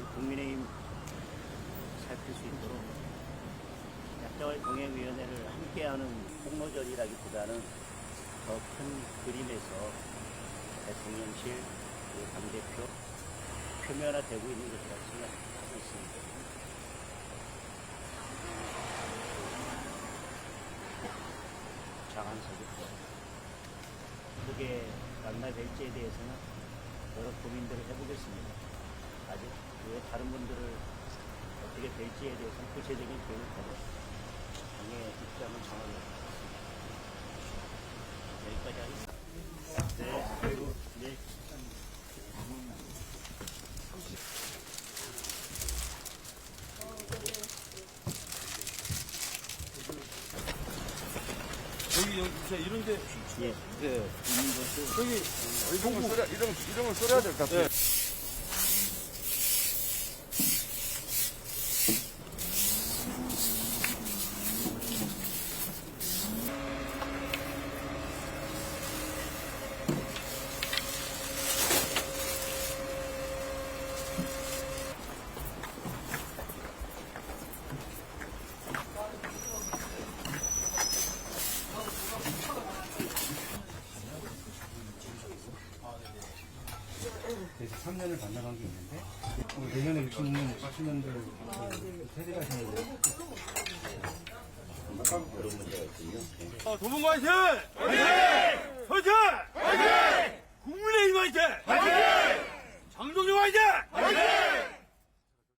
오늘 국민의힘 살필 수 있도록 약자와의 동행위원회를 함께하는 공모전이라기보다는 더 큰 그림에서 대통령실, 그리고 당대표 표면화되고 있는 것이라고 생각하고 있습니다. 장한석이 어떻게 만나 뵐지에 대해서는 여러 고민들을 해보겠습니다. 아직 왜 다른 분들을 어떻게 뵐지에 대해서는 구체적인 계획을 당의 입장을 정하겠습니다. 여기까지 하겠습니다. 네, 그리고 네. 여기 여기 진짜 이런데 예. 예 여기 써야, 이름, 이름을 써야 될 것 같아요. 그래서 3년을 반납한 게 있는데 어, 내년에 유치는 신년들 세대가 있군요. 네. 어, 도봉 화이팅! 화이팅! 화이팅!